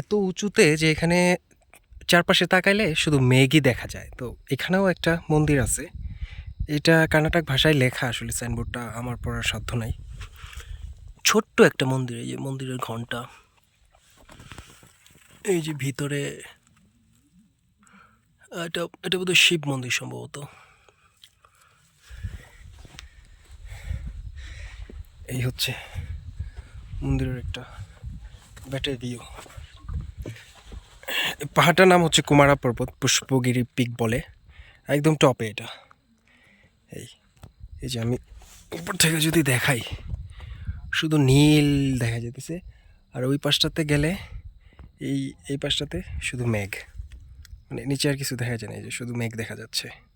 এত উঁচুতে যে এখানে চারপাশে তাকাইলে শুধু মেঘই দেখা যায়। তো এখানেও একটা মন্দির আছে। এটা কর্ণাটক ভাষায় লেখা আসলে, সাইনবোর্ডটা আমার পড়ার সাধ্য নাই। ছোট্ট একটা মন্দির, এই যে মন্দিরের ঘণ্টা। এই যে ভিতরে এটা এটা বোধহয় শিব মন্দির সম্ভবত। এই হচ্ছে মন্দিরের একটা ব্যাটের ভিউ পাহাড়টার নাম হচ্ছে কুমারা পর্বত, পুষ্পগিরি পিক বলে। একদম টপে এটা। এই এই যে আমি উপর থেকে যদি দেখাই, শুধু নীল দেখা যেতেছে আর ওই পাশটাতে গেলে, এই এই পাশটাতে শুধু মেঘ। মানে নিচে আর কিছু দেখা যায় না, এই যে শুধু মেঘ দেখা যাচ্ছে।